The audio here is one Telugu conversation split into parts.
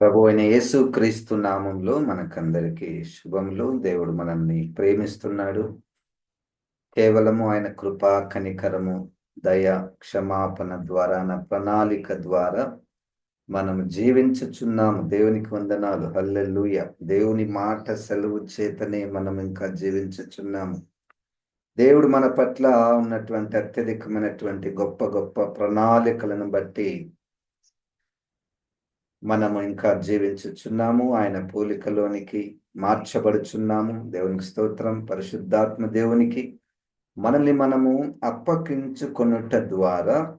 ప్రభు అయిన యేసు క్రీస్తు నామంలో మనకందరికీ శుభములు. దేవుడు మనల్ని ప్రేమిస్తున్నాడు. కేవలము ఆయన కృప కనికరము దయ క్షమాపణ ద్వారా నా ప్రణాళిక ద్వారా మనం జీవించుచున్నాము. దేవునికి వందనాలు. హల్లెల్లుయ దేవుని మాట సెలవు చేతనే మనం ఇంకా జీవించుచున్నాము. దేవుడు మన పట్ల ఉన్నటువంటి అత్యధికమైనటువంటి గొప్ప గొప్ప ప్రణాళికలను బట్టి మనము ఇంకా జీవించుచున్నాము. ఆయన పోలికలోనికి మార్చబడుచున్నాము. దేవునికి స్తోత్రం. పరిశుద్ధాత్మ దేవునికి. మనల్ని మనము అప్పగించుకొనుట ద్వారా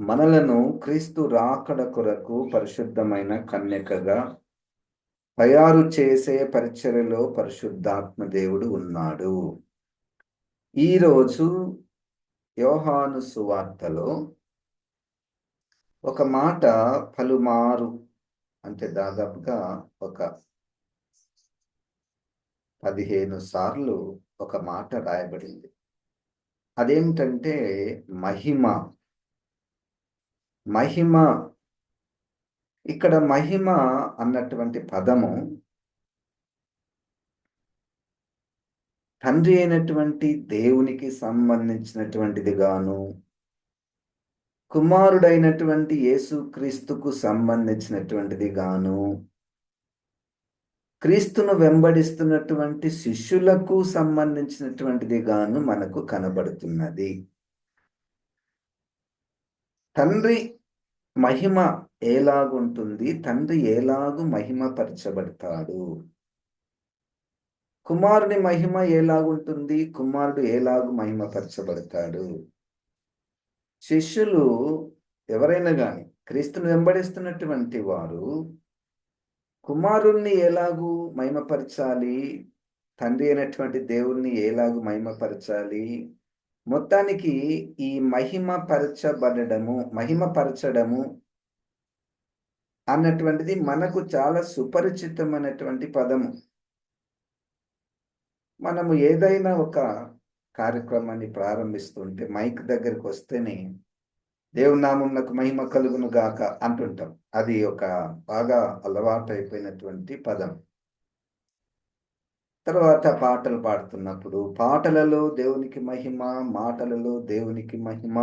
మనలను క్రీస్తు రాకడ కొరకు పరిశుద్ధమైన కన్యకగా తయారు చేసే పరిచర్యలో పరిశుద్ధాత్మ దేవుడు ఉన్నాడు. ఈరోజు యోహాను సువార్తలో ఒక మాట పలుమారు అంటే దాదాపుగా ఒక పదిహేను సార్లు ఒక మాట రాయబడింది. అదేమిటంటే మహిమ. మహిమ. ఇక్కడ మహిమ అన్నటువంటి పదము తండ్రి అయినటువంటి దేవునికి సంబంధించినటువంటిది గాను కుమారుడైనటువంటి యేసుక్రీస్తుకు సంబంధించినటువంటిది గాను క్రీస్తును వెంబడిస్తున్నటువంటి శిష్యులకు సంబంధించినటువంటిది గాను మనకు కనబడుతున్నది. తండ్రి మహిమ ఎలాగుంటుంది? తండ్రి ఎలాగు మహిమపరచబడతాడు? కుమారుని మహిమ ఎలాగుంటుంది? కుమారుడు ఎలాగు మహిమపరచబడతాడు? శిష్యులు ఎవరైనా కానీ క్రీస్తును వెంబడిస్తున్నటువంటి వారు కుమారుణ్ణి ఎలాగూ మహిమపరచాలి? తండ్రి అయినటువంటి దేవుణ్ణి ఎలాగూ మహిమపరచాలి? మొత్తానికి ఈ మహిమపరచబడము మహిమపరచడము అన్నటువంటిది మనకు చాలా సుపరిచితమైనటువంటి పదము. మనము ఏదైనా ఒక కార్యక్రమాన్ని ప్రారంభిస్తుంటే మైక్ దగ్గరికి వస్తేనే దేవునామునకు మహిమ కలుగును గాక అంటుంటాం. అది ఒక బాగా అలవాటు అయిపోయినటువంటి పదం. తర్వాత పాటలు పాడుతున్నప్పుడు పాటలలో దేవునికి మహిమ మాటలలో దేవునికి మహిమ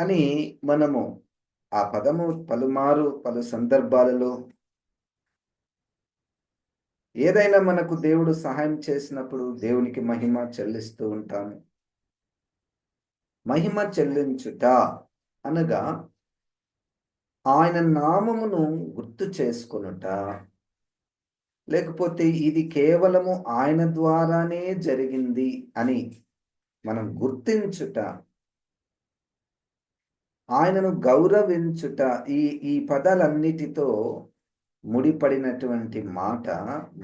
అని మనము ఆ పదము పలుమారు పలు సందర్భాలలో ఏదైనా మనకు దేవుడు సహాయం చేసినప్పుడు దేవునికి మహిమ చెల్లిస్తూ ఉంటాము. మహిమ చెల్లించుట అనగా ఆయన నామమును గుర్తు చేసుకొనుట. లేకపోతే ఇది కేవలము ఆయన ద్వారానే జరిగింది అని మనం గుర్తించుట. ఆయనను గౌరవించుట. ఈ ఈ పదాలన్నిటితో ముడిపడినటువంటి మాట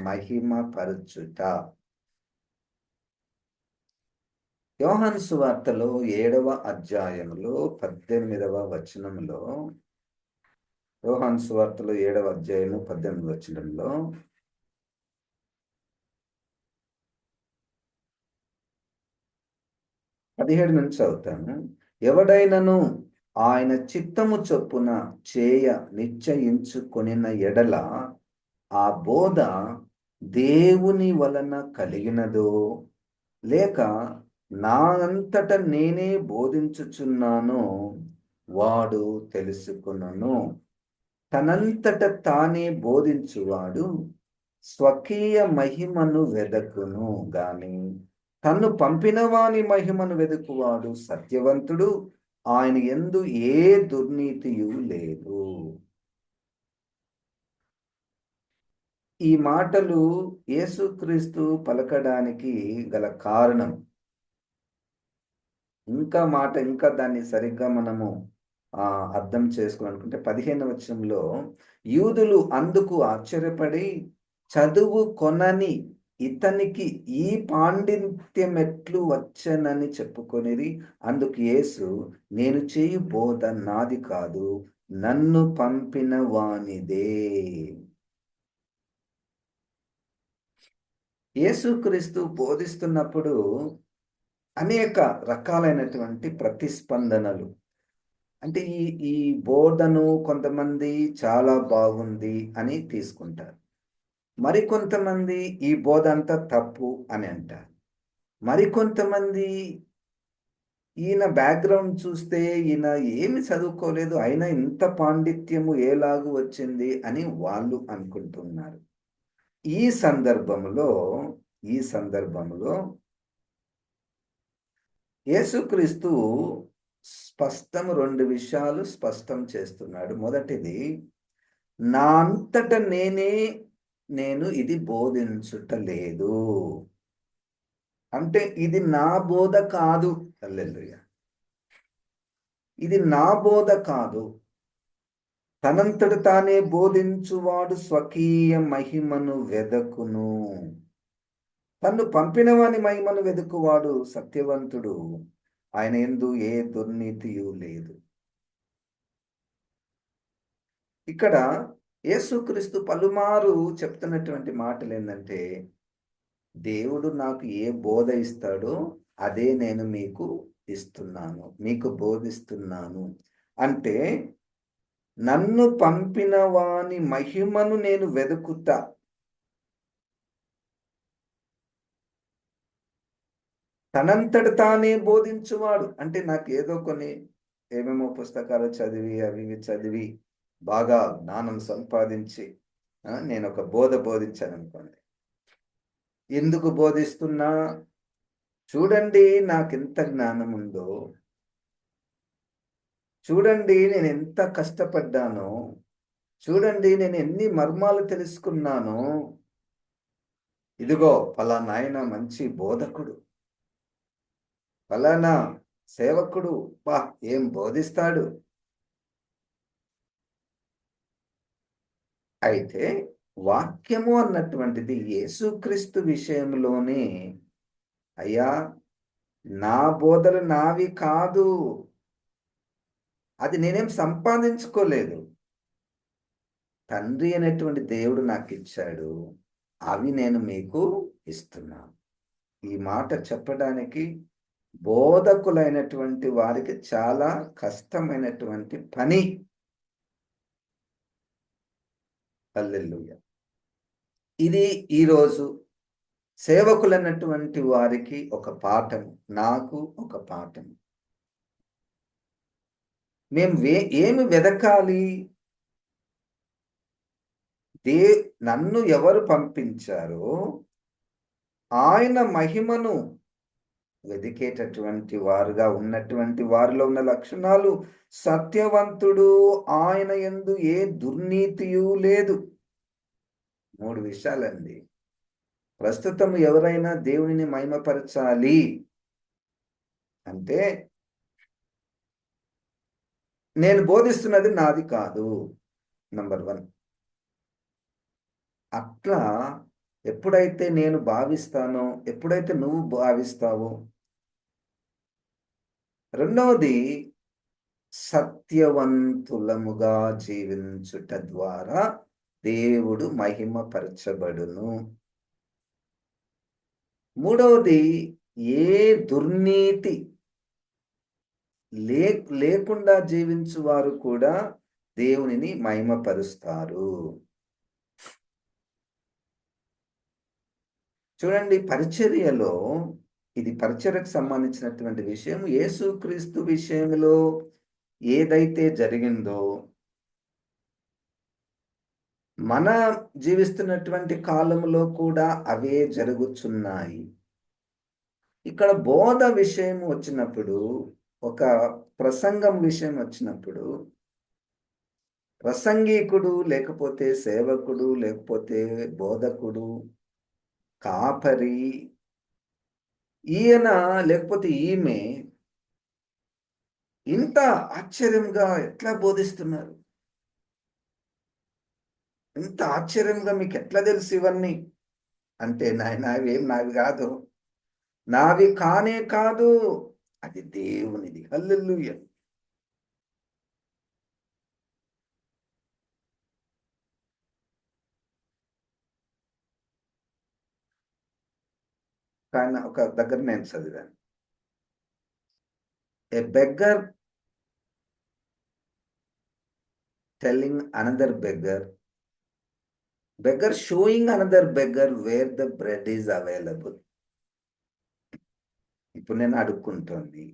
మహిమ పరచుట యోహన్ సువార్తలో ఏడవ అధ్యాయంలో పద్దెనిమిదవ వచనంలో యోహాన్ సువార్తలో ఏడవ అధ్యాయము పద్దెనిమిది వచనంలో పదిహేడు నుంచి చదువుతాను. ఎవడైనను ఆయన చిత్తము చొప్పున చేయ నిశ్చయించుకొనిన ఎడల ఆ బోధ దేవుని వలన కలిగినదో లేక నా అంతట నేనే బోధించుచున్నానో వాడు తెలుసుకునను. తనంతట తానే బోధించువాడు స్వకీయ మహిమను వెదకును గాని తన్ను పంపిన వాని మహిమను వెదుకువాడు సత్యవంతుడు. ఆయన ఎందు ఏ దుర్నీతియు లేదు. ఈ మాటలు యేసుక్రీస్తు పలకడానికి గల కారణం. ఇంకా మాట ఇంకా దాన్ని సరిగ్గా మనము ఆ అర్థం చేసుకోవాలనుకుంటే పదిహేను వచ్చంలో యూదులు అందుకు ఆశ్చర్యపడి చదువు కొనని ఇతనికి ఈ పాండిత్యం ఎట్లు వచ్చనని చెప్పుకొనిది అందుకు యేసు నేను చేయు బోధ నాది కాదు నన్ను పంపిన వానిదే. యేసుక్రీస్తు బోధిస్తున్నప్పుడు అనేక రకాలైనటువంటి ప్రతిస్పందనలు. అంటే ఈ ఈ బోధను కొంతమంది చాలా బాగుంది అని తీసుకుంటారు. మరికొంతమంది ఈ బోధ అంతా తప్పు అని అంటారు. మరికొంతమంది ఈయన బ్యాక్గ్రౌండ్ చూస్తే ఈయన ఏమి చదువుకోలేదు అయినా ఇంత పాండిత్యము ఏలాగు వచ్చింది అని వాళ్ళు అనుకుంటున్నారు. ఈ సందర్భంలో ఈ సందర్భంలో యేసుక్రీస్తు స్పష్టం రెండు విషయాలు స్పష్టం చేస్తున్నాడు. మొదటిది నా అంతట నేనే నేను ఇది బోధించుట లేదు. అంటే ఇది నా బోధ కాదు. అల్లెల్లుయ్య ఇది నా బోధ కాదు. తనంతట తానే బోధించువాడు స్వకీయ మహిమను వెదకును. తన్ను పంపిన వాని మహిమను వెదుకువాడు సత్యవంతుడు. ఆయన ఎందు ఏ దుర్నీతియు లేదు. ఇక్కడ యేసుక్రీస్తు పలుమారు చెప్తున్నటువంటి మాటలు ఏంటంటే దేవుడు నాకు ఏ బోధ ఇస్తాడో అదే నేను మీకు ఇస్తున్నాను మీకు బోధిస్తున్నాను. అంటే నన్ను పంపిన వాని మహిమను నేను వెతుకుతా తనంతట తానే బోధించువాడు. అంటే నాకు ఏదో కొన్ని ఏమేమో పుస్తకాలు చదివి అవి ఇవి చదివి బాగా జ్ఞానం సంపాదించి నేను ఒక బోధ బోధించాను అనుకోండి ఎందుకు బోధిస్తున్నా? చూడండి నాకు ఎంత జ్ఞానం ఉందో చూడండి నేను ఎంత కష్టపడ్డానో. చూడండి నేను ఎన్ని మర్మాలు తెలుసుకున్నానో. ఇదిగో ఫలానాయన మంచి బోధకుడు. ఫలానా సేవకుడు. బా ఏం బోధిస్తాడు? అయితే వాక్యము అన్నటువంటిది యేసుక్రీస్తు విషయంలోనే అయ్యా నా బోధలు నావి కాదు. అది నేనేం సంపాదించుకోలేదు. తండ్రి అనేటువంటి దేవుడు నాకు ఇచ్చాడు అవి నేను మీకు ఇస్తున్నాను ఈ మాట చెప్పడానికి బోధకులైనటువంటి వారికి చాలా కష్టమైనటువంటి పని. అల్లెల్లుయ్య ఇది ఈరోజు సేవకులైనటువంటి వారికి ఒక పాఠం నాకు ఒక పాఠం మేము వే ఏమి వెదకాలి? దే నన్ను ఎవరు పంపించారో ఆయన మహిమను వెదికేటటువంటి వారుగా ఉన్నటువంటి వారిలో ఉన్న లక్షణాలు సత్యవంతుడు ఆయన ఎందు ఏ దుర్నీతియు లేదు. మూడు విషయాలండి. ప్రస్తుతం ఎవరైనా దేవునిని మహిమపరచాలి అంటే నేను బోధిస్తున్నది నాది కాదు. Number one. అట్లా ఎప్పుడైతే నేను భావిస్తానో ఎప్పుడైతే నువ్వు భావిస్తావో రెండవది సత్యవంతులముగా జీవించుట ద్వారా దేవుడు మహిమపరచబడును. మూడవది ఏ దుర్నీతి లే లేకుండా జీవించు వారు కూడా దేవునిని మహిమపరుస్తారు. చూడండి పరిచర్యలో ఇది పరిచర్యకు సంబంధించినటువంటి విషయం యేసుక్రీస్తు విషయంలో ఏదైతే జరిగిందో మన జీవిస్తున్నటువంటి కాలంలో కూడా అవే జరుగుతున్నాయి ఇక్కడ బోధ విషయం వచ్చినప్పుడు ఒక ప్రసంగం విషయం వచ్చినప్పుడు ప్రసంగికుడు లేకపోతే సేవకుడు లేకపోతే బోధకుడు కాపరి ఈయన లేకపోతే ఈమె ఇంత ఆశ్చర్యంగా ఎట్లా బోధిస్తున్నారు? ఇంత ఆశ్చర్యంగా మీకు ఎట్లా తెలుసు ఇవన్నీ? అంటే నాయన అవేం నావి కాదు. నావి కానే కాదు. అది దేవునిది. హల్లెలూయ. కానీ ఒక దగ్గర నేను చదివాను. A beggar telling another beggar beggar showing another beggar where the bread is available ఇప్పుడు నేను అడుక్కుంటోంది.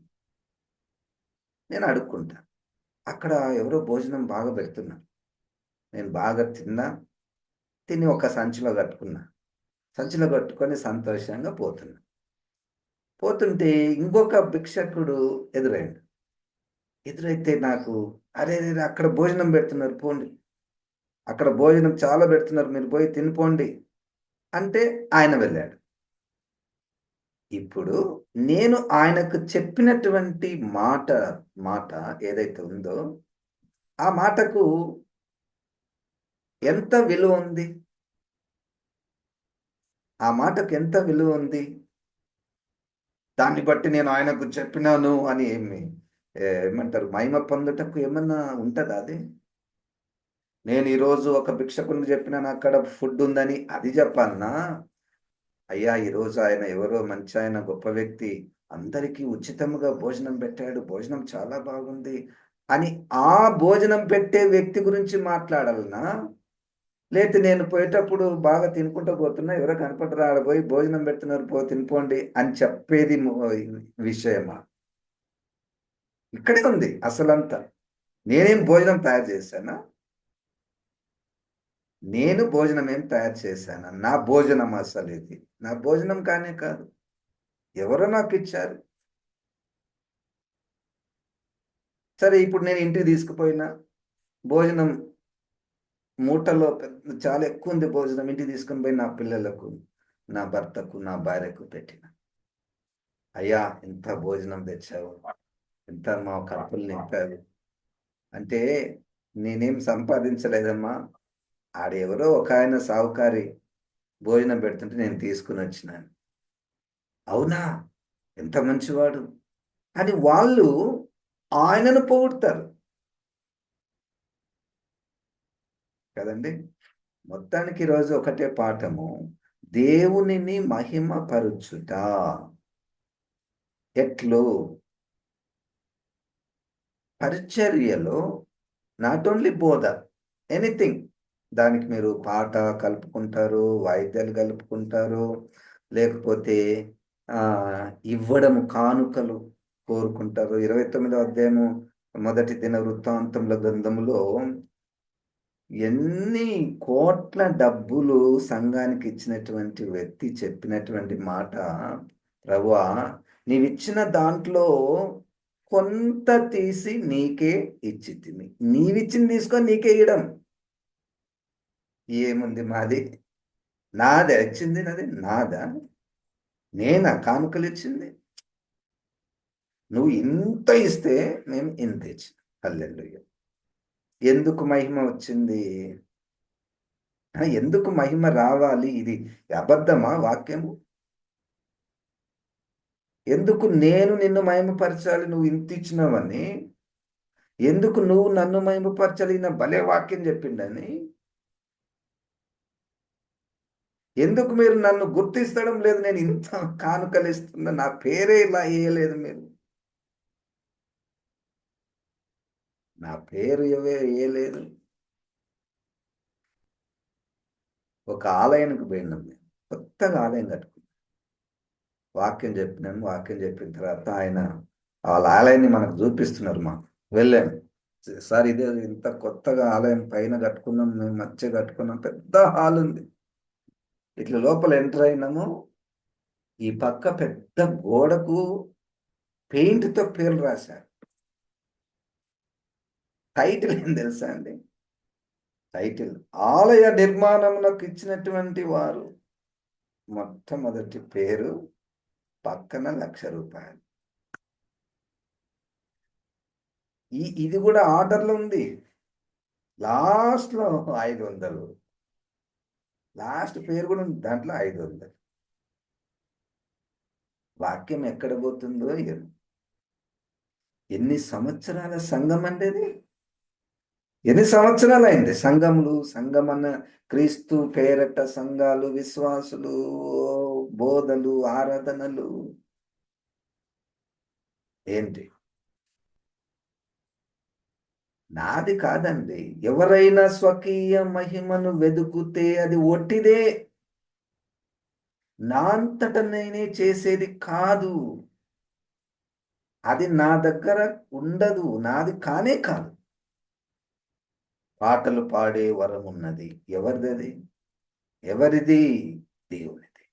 నేను అడుక్కుంటా. అక్కడ ఎవరో భోజనం బాగా పెడుతున్నారు. నేను బాగా తిన్నా తిని ఒక సంచిలో కట్టుకున్నా. సంచిలో కట్టుకొని సంతోషంగా పోతున్నాడు పోతుంటే ఇంకొక భిక్షకుడు ఎదురైండు. ఎదురైతే నాకు అరే రే రే, అక్కడ భోజనం పెడుతున్నారు పోండి. అక్కడ భోజనం చాలా పెడుతున్నారు మీరు పోయి తినిపోండి. అంటే ఆయన వెళ్ళాడు. ఇప్పుడు నేను ఆయనకు చెప్పినటువంటి మాట మాట ఏదైతే ఉందో ఆ మాటకు ఎంత విలువ ఉంది? ఆ మాటకు ఎంత విలువ ఉంది? దాన్ని బట్టి నేను ఆయనకు చెప్పినాను అని ఏమి ఏమంటారు? మహిమ పొందుటకు ఏమన్నా ఉంటుందా అది? నేను ఈరోజు ఒక భిక్షకుని చెప్పినాను అక్కడ ఫుడ్ ఉందని అది చెప్పాలనా అయ్యా ఈరోజు ఆయన ఎవరో మంచి ఆయన గొప్ప వ్యక్తి అందరికీ ఉచితంగా భోజనం పెట్టాడు భోజనం చాలా బాగుంది అని ఆ భోజనం పెట్టే వ్యక్తి గురించి మాట్లాడాలనా? లేకపోతే నేను పోయేటప్పుడు బాగా తినుకుంటూ పోతున్నా ఎవరో కనపడరా ఆడ పోయి భోజనం పెడుతున్నారు పో తినిపోండి అని చెప్పేది విషయమా? ఇక్కడే ఉంది అసలంతా. నేనేం భోజనం తయారు చేశానా? నేను భోజనం ఏం తయారు చేశానా? నా భోజనం అసలు ఇది. నా భోజనం కానే కాదు. ఎవరో నాకు ఇచ్చారు. సరే ఇప్పుడు నేను ఇంటికి తీసుకుపోయినా భోజనం మూటలో పెద్ద చాలా ఎక్కువ ఉంది భోజనం. ఇంటికి తీసుకొని పోయి నా పిల్లలకు నా భర్తకు నా భార్యకు పెట్టిన. అయ్యా ఇంత భోజనం తెచ్చావు. ఇంత మా కప్పులు నింపావు. అంటే నేనేం సంపాదించలేదమ్మా. ఆడెవరో ఒక ఆయన సావుకారి భోజనం పెడుతుంటే నేను తీసుకుని వచ్చినాను. అవునా? ఎంత మంచివాడు. అని వాళ్ళు ఆయనను పోగొడతారు. కదండి? మొత్తానికి ఈరోజు ఒకటే పాఠము దేవునిని మహిమపరుచుట. ఎట్లు? పరిచర్యలో నాట్ ఓన్లీ బోధ ఎనీథింగ్ దానికి మీరు పాట కలుపుకుంటారు వాయిద్యాలు కలుపుకుంటారు లేకపోతే ఇవ్వడం ఇవ్వడము కానుకలు కోరుకుంటారు. ఇరవై తొమ్మిదో అధ్యాయము మొదటి దిన వృత్తాంతముల గ్రంథములో ఎన్ని కోట్ల డబ్బులు సంఘానికి ఇచ్చినటువంటి వ్యక్తి చెప్పినటువంటి మాట ప్రభువా నీవిచ్చిన దాంట్లో కొంత తీసి నీకే ఇచ్చి తిని. నీవిచ్చింది తీసుకొని నీకే ఇవ్వడం ఏముంది మాది? నాదే. ఇచ్చింది నాది? నాదా? నేనా? కానుకలు ఇచ్చింది? నువ్వు ఇంత ఇస్తే మేము ఇంత ఇచ్చిన హల్లెలూయా. ఎందుకు మహిమ వచ్చింది? ఆ, ఎందుకు మహిమ రావాలి? ఇది అబద్ధమా వాక్యము? ఎందుకు నేను నిన్ను మహిమపరచాలి? నువ్వు ఇంత ఇచ్చినావని? ఎందుకు నువ్వు నన్ను మహిమపరచాలి? నా భలే వాక్యం చెప్పిండని? ఎందుకు మీరు నన్ను గుర్తిస్తడం లేదు? నేను ఇంత కానుకలు ఇస్తున్నా నా పేరే ఇలా వేయలేదు మీరు. నా పేరు ఎవే లేదు. ఒక ఆలయానికి పోయినాం మేము. కొత్తగా ఆలయం కట్టుకున్నాం. వాక్యం చెప్పినాము వాక్యం చెప్పిన తర్వాత ఆయన వాళ్ళ ఆలయాన్ని మనకు చూపిస్తున్నారు మాకు. వెళ్ళాను సార్ ఇదే ఇంత కొత్తగా ఆలయం పైన కట్టుకున్నాం మేము మధ్య కట్టుకున్నాం. పెద్ద హాల్ ఉంది. ఇట్లా లోపల ఎంటర్ అయినాము. ఈ పక్క పెద్ద గోడకు పెయింట్తో పేర్లు రాశారు. టైటిల్ ఏం తెలుసా అండి? టైటిల్. ఆలయ నిర్మాణమునకు ఇచ్చినటువంటి వారు మొట్టమొదటి పేరు పక్కన లక్ష రూపాయలు. ఈ ఇది కూడా ఆర్డర్లో ఉంది. లాస్ట్లో ఐదు వందలు. లాస్ట్ పేరు కూడా ఉంది. దాంట్లో ఐదు వందలు. వాక్యం ఎక్కడ పోతుందో ఎన్ని సంవత్సరాల సంఘం అంటేది ఎన్ని సంవత్సరాలు అయింది సంఘములు సంఘమన్న క్రీస్తు పేరట సంఘాలు విశ్వాసులు బోధలు ఆరాధనలు. ఏంటి? నాది కాదండి. ఎవరైనా స్వకీయ మహిమను వెదుకుతే అది ఒట్టిదే. నా అంతట నేనే చేసేది కాదు. అది నా దగ్గర ఉండదు. నాది కానే కాదు. పాటలు పాడే వరం ఉన్నది ఎవరిది? ఎవరిది దేవునిది.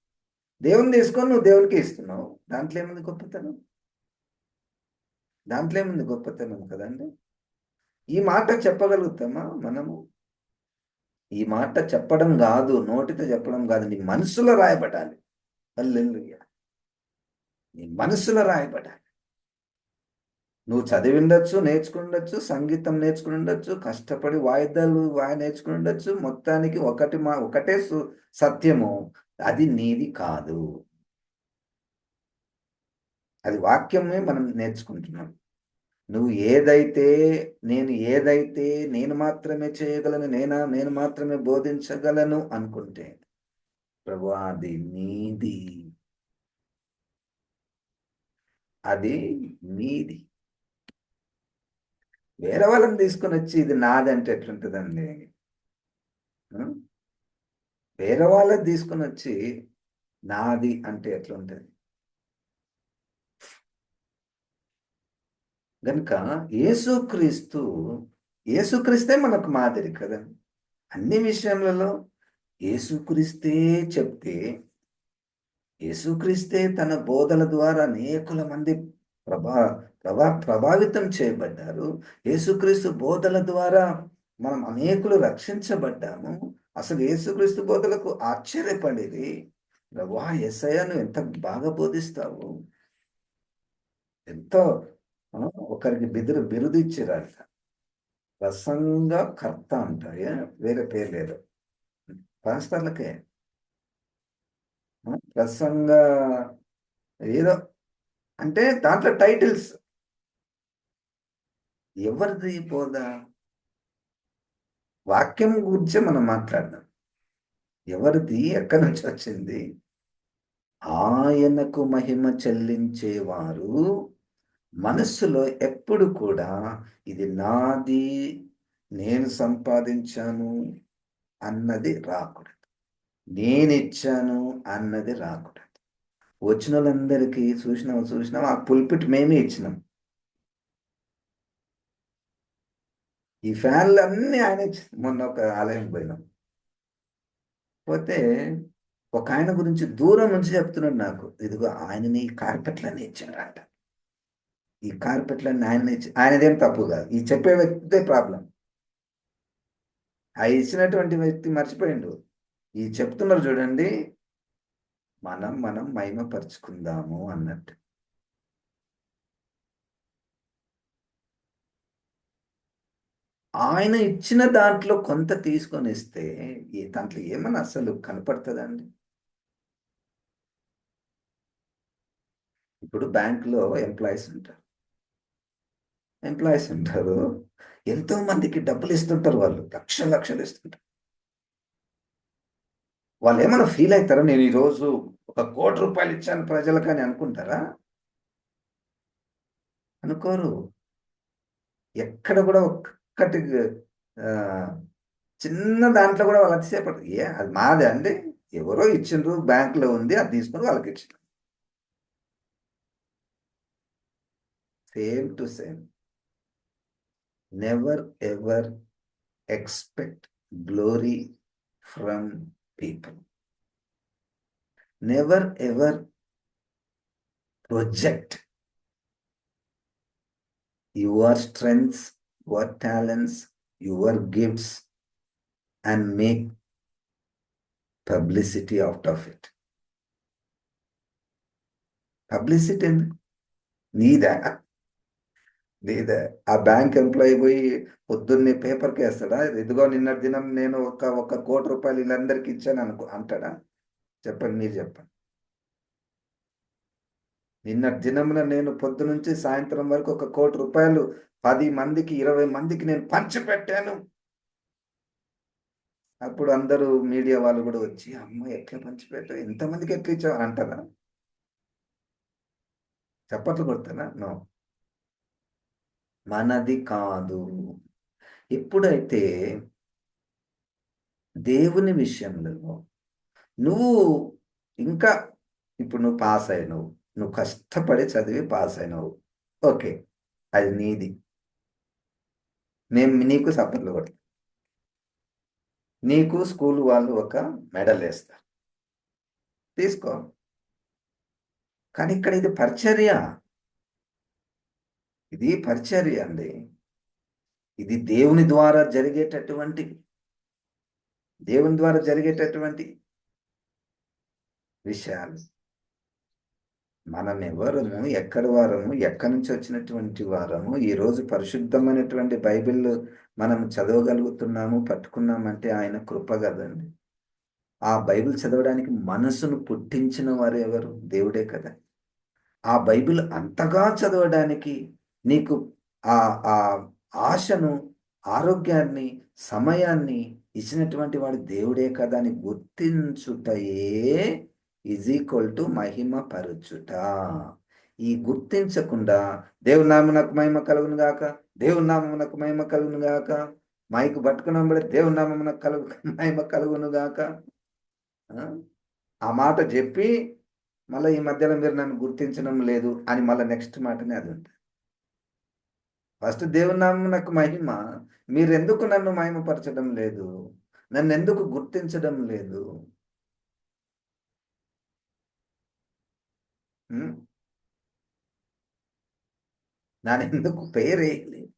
దేవుని తీసుకొని నువ్వు దేవునికి ఇస్తున్నావు. దాంట్లో ఏముంది గొప్పతనం? దాంట్లో ఏముంది గొప్పతనం కదండి? ఈ మాట చెప్పగలుగుతామా మనము? ఈ మాట చెప్పడం కాదు నోటితో చెప్పడం కాదు. నీ మనసులో రాయబడాలి. అల్లెల్లుయ్య నీ మనసులో రాయబడాలి. నువ్వు చదివి ఉండొచ్చు నేర్చుకుని ఉండొచ్చు సంగీతం నేర్చుకుని ఉండొచ్చు కష్టపడి వాయిద్యాలు వాయి నేర్చుకుని ఉండొచ్చు మొత్తానికి ఒకటి మా ఒకటే సత్యము. అది నీది కాదు. అది వాక్యమే మనం నేర్చుకుంటున్నాం. నువ్వు ఏదైతే నేను ఏదైతే నేను మాత్రమే చేయగలను నేనా నేను మాత్రమే బోధించగలను అనుకుంటే ప్రభు అది నీది. అది నీది. వేరే వాళ్ళని తీసుకొని వచ్చి ఇది నాది అంటే ఎట్లుంటుందండి వేరే వాళ్ళని తీసుకొని వచ్చి నాది అంటే ఎట్లుంటుంది? గనుక యేసుక్రీస్తు యేసుక్రీస్తే మనకు మాదిరి కదా? అన్ని విషయములలో యేసుక్రీస్తే చెప్తే యేసుక్రీస్తే తన బోధల ద్వారా అనేకుల మంది ప్రభా ప్రభా ప్రభావితం చేయబడ్డారు. యేసుక్రీస్తు బోధల ద్వారా మనం అనేకులు రక్షించబడ్డాము. అసలు యేసుక్రీస్తు బోధలకు ఆశ్చర్యపడేది. ప్రభా ఎస్ఐను ఎంత బాగా బోధిస్తావు. ఎంతో ఒకరికి బిదురు బిరుదు ఇచ్చిరాట. ప్రసంగ కర్త అంటారు వేరే పేరు లేదు. పాస్టర్లకే. ప్రసంగ ఏదో అంటే దాంట్లో టైటిల్స్. ఎవరిది బోధ? వాక్యం గురించి మనం మాట్లాడదాం. ఎవరిది ఎక్కడి నుంచి వచ్చింది? ఆయనకు మహిమ చెల్లించేవారు మనస్సులో ఎప్పుడు కూడా ఇది నాది నేను సంపాదించాను అన్నది రాకూడదు. నేనిచ్చాను అన్నది రాకూడదు. వచ్చిన వాళ్ళందరికీ చూసినాం చూసినాం ఆ పుల్పిట్ మేమే ఇచ్చినాం. ఈ ఫ్యాన్లు అన్నీ ఆయన ఇచ్చి- మొన్న ఒక ఆలయం పోయినాం. పోతే ఒక ఆయన గురించి దూరం నుంచి చెప్తున్నాడు నాకు. ఇదిగో ఆయనని ఈ కార్పెట్లన్నీ ఇచ్చారంట. ఈ కార్పెట్లన్నీ ఆయన ఇచ్చి ఆయనదేం తప్పు కాదు. ఈ చెప్పే వ్యక్తిదే ప్రాబ్లం. ఆ ఇచ్చినటువంటి వ్యక్తి మర్చిపోయిండు. ఈ చెప్తున్నారు చూడండి మనం మనం మహిమపరుచుకుందాము అన్నట్టు. ఆయన ఇచ్చిన దాంట్లో కొంత తీసుకొని ఇస్తే ఈ దాంట్లో ఏమన్నా అసలు కనపడుతుందండి? ఇప్పుడు బ్యాంకులో ఎంప్లాయీస్ ఉంటారు. ఎంప్లాయీస్ ఉంటారు. ఎంతో మందికి డబ్బులు ఇస్తుంటారు వాళ్ళు. లక్షలు లక్షలు ఇస్తుంటారు. వాళ్ళు ఏమైనా ఫీల్ అవుతారా? నేను ఈరోజు ఒక కోటి రూపాయలు ఇచ్చాను ప్రజలకు అని అనుకుంటారా? అనుకోరు. ఎక్కడ కూడా ఒక్కటి చిన్న దాంట్లో కూడా వాళ్ళు అతిసేపడు ఏ అది మాదే అండి. ఎవరో ఇచ్చిండ్రు బ్యాంకులో ఉంది అది తీసుకొని వాళ్ళకి ఇచ్చిండ్రు. Same to same never ever expect glory from people never ever project your strengths your talents your gifts and make publicity out of it publicity నీదా నీదే ఆ బ్యాంక్ ఎంప్లాయీ పోయి పొద్దున్నే పేపర్కి వేస్తాడా? ఇదిగో నిన్నటి దినం నేను ఒక ఒక కోటి రూపాయలు వీళ్ళందరికీ ఇచ్చాను అనుకో అంటాడా? చెప్పండి మీరు చెప్పండి. నిన్నటి దినమున నేను పొద్దు నుంచి సాయంత్రం వరకు ఒక కోటి రూపాయలు పది మందికి ఇరవై మందికి నేను పంచిపెట్టాను అప్పుడు అందరూ మీడియా వాళ్ళు కూడా వచ్చి అమ్మ ఎట్లా పంచిపెట్టావు ఎంతమందికి ఎట్లా ఇచ్చావు? అని అంటారా? చప్పట్లు కొడతానా నో. మనది కాదు. ఎప్పుడైతే దేవుని విషయంలో నువ్వు ఇంకా ఇప్పుడు నువ్వు పాస్ అయినవు. నువ్వు కష్టపడి చదివి పాస్ అయినవు. ఓకే. అది నీది. మేము నీకు సపోర్ట్లు కొడతాం. నీకు స్కూల్ వాళ్ళు ఒక మెడల్ వేస్తారు. తీసుకో. కానీ ఇక్కడ ఇది పరిచర్య. ఇది పరిచర్య అండి. ఇది దేవుని ద్వారా జరిగేటటువంటి దేవుని ద్వారా జరిగేటటువంటి విషయాలు. మనం ఎవరము ఎక్కడి వారము ఎక్కడి నుంచి వచ్చినటువంటి వారము ఈరోజు పరిశుద్ధమైనటువంటి బైబిల్ మనం చదవగలుగుతున్నాము పట్టుకున్నామంటే ఆయన కృప కదండి. ఆ బైబిల్ చదవడానికి మనసును పుట్టించిన వారు ఎవరు? దేవుడే కదా. ఆ బైబిల్ అంతగా చదవడానికి నీకు ఆ ఆ ఆశను ఆరోగ్యాన్ని సమయాన్ని ఇచ్చినటువంటి వాడు దేవుడే కదా అని గుర్తించుటయే ఈజ్ ఈక్వల్ టు మహిమ పరుచుట. ఈ గుర్తించకుండా దేవుని నామనకు మహిమ కలుగును గాక దేవుని నామమునకు మహిమ కలుగును గాక మైకు పట్టుకున్నప్పుడే దేవుని నామమునకు కలుగు మహిమ కలుగును గాక. ఆ? మాట చెప్పి మళ్ళీ ఈ మధ్యలో మీరు నన్ను గుర్తించడం లేదు అని మళ్ళీ నెక్స్ట్ మాటనే అది ఉంటుంది. ఫస్ట్ దేవుని నామమునకు మహిమ మీరు ఎందుకు నన్ను మహిమపరచడం లేదు? నన్ను ఎందుకు గుర్తించడం లేదు? నానెందుకు? పేరేయలేదు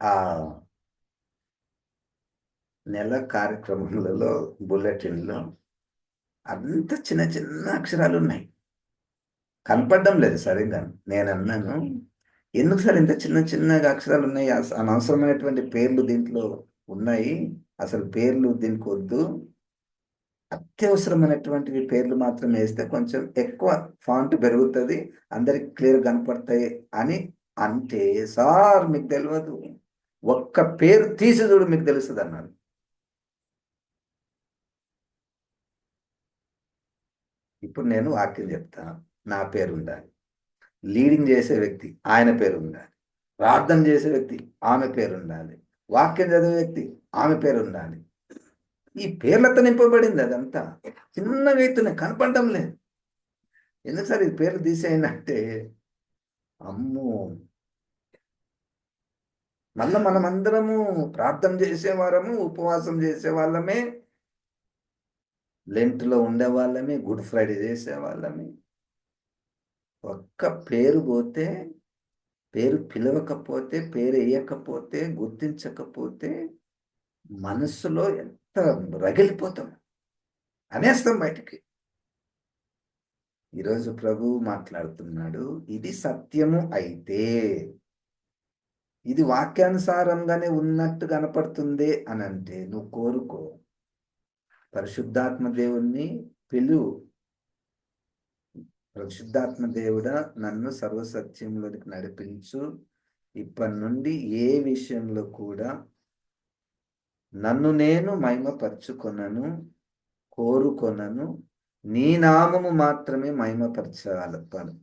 ఆ నెల కార్యక్రమములలో బుల్లెటిన్లో అంత చిన్న చిన్న అక్షరాలు ఉన్నాయి కనపడడం లేదు సరిగ్గా. నేను అన్నాను ఎందుకు సార్ ఇంత చిన్న చిన్నగా అక్షరాలు ఉన్నాయి అనవసరమైనటువంటి పేర్లు దీంట్లో ఉన్నాయి. అసలు పేర్లు దీనికి వద్దు అత్యవసరమైనటువంటి పేర్లు మాత్రం వేస్తే కొంచెం ఎక్కువ ఫాంట్ పెరుగుతుంది అందరికి క్లియర్ కనపడతాయి అని అంటే సార్ మీకు తెలియదు ఒక్క పేరు తీసి చూడు మీకు తెలుస్తుంది అన్నాడు ఇప్పుడు నేను వాక్యం చెప్తాను నా పేరు ఉండాలి లీడింగ్ చేసే వ్యక్తి ఆయన పేరు ఉండాలి ప్రార్థన చేసే వ్యక్తి ఆమె పేరు ఉండాలి వాక్యం చదివే వ్యక్తి ఆమె పేరు ఉండాలి ఈ పేర్లతో నింపబడింది అదంతా. చిన్న వ్యక్తులు కనపడటం లేదు. ఎందుకు సార్ ఈ పేర్లు తీసేయండి అమ్మో. మళ్ళీ మనం అందరము ప్రార్థన చేసేవారము ఉపవాసం చేసే వాళ్ళమే లెంట్లో ఉండే వాళ్ళమే గుడ్ ఫ్రైడే చేసే వాళ్ళమే ఒక్క పేరు పోతే పేరు పిలవకపోతే పేరు వేయకపోతే గుర్తించకపోతే మనస్సులో రగిలిపోతాం. అనేస్తాం బయటికి. ఈరోజు ప్రభు మాట్లాడుతున్నాడు ఇది సత్యము అయితే ఇది వాక్యానుసారంగానే ఉన్నట్టు కనపడుతుంది అని అంటే నువ్వు కోరుకో. పరిశుద్ధాత్మ దేవుణ్ణి పిలువు పరిశుద్ధాత్మ దేవుడ నన్ను సర్వసత్యంలోనికి నడిపించు. ఇప్పటి నుండి ఏ విషయంలో కూడా నన్ను నేను మహిమపరచుకొనను కోరుకొనను. నీ నామము మాత్రమే మహిమపరచాల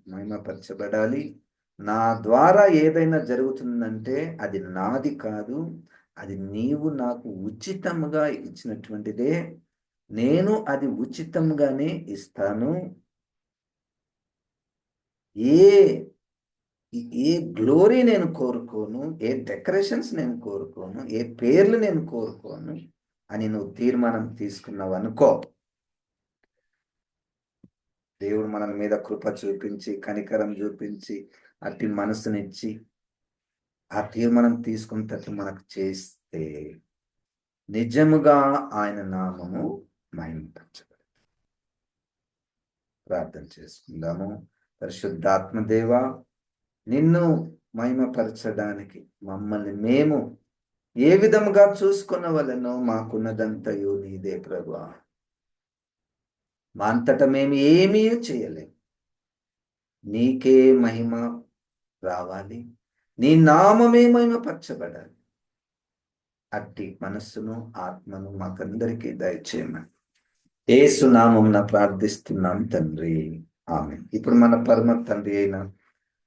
మహిమపరచబడాలి. నా ద్వారా ఏదైనా జరుగుతుందంటే అది నాది కాదు. అది నీవు నాకు ఉచితంగా ఇచ్చినటువంటిదే. నేను అది ఉచితంగానే ఇస్తాను. ఏ ఏ గ్లోరీ నేను కోరుకోను ఏ డెకరేషన్స్ నేను కోరుకోను ఏ పేర్లు నేను కోరుకోను అని నువ్వు తీర్మానం తీసుకున్నావు అనుకో. దేవుడు మన మీద కృప చూపించి కనికరం చూపించి అట్టి మనసునిచ్చి ఆ తీర్మానం తీసుకున్నట్లు మనకు చేస్తే నిజముగా ఆయన నామము మహిమపరచబడి ప్రార్థన చేసుకుందాము. పరిశుద్ధాత్మ దేవ నిన్ను మహిమపరచడానికి మమ్మల్ని మేము ఏ విధముగా చూసుకున్న వలనో మాకున్నదంతయు నీదే ప్రభు మా అంతటా మేము ఏమీ చేయలేం. నీకే మహిమ రావాలి. నీ నామమే మహిమపరచబడాలి. అట్టి మనస్సును ఆత్మను మాకందరికీ దయచేయమని. ఏసునామం ప్రార్థిస్తున్నాం తండ్రి. ఆమె ఇప్పుడు మన పరమ తండ్రి అయిన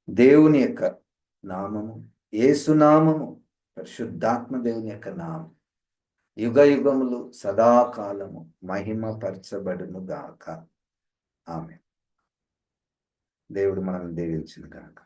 దేవుని యొక్క నామము ఏసునామము పరిశుద్ధాత్మ దేవుని యొక్క నామం యుగ యుగములు సదాకాలము మహిమ పరచబడును గాక ఆమె దేవుడు మనల్ని దీవించిన గాక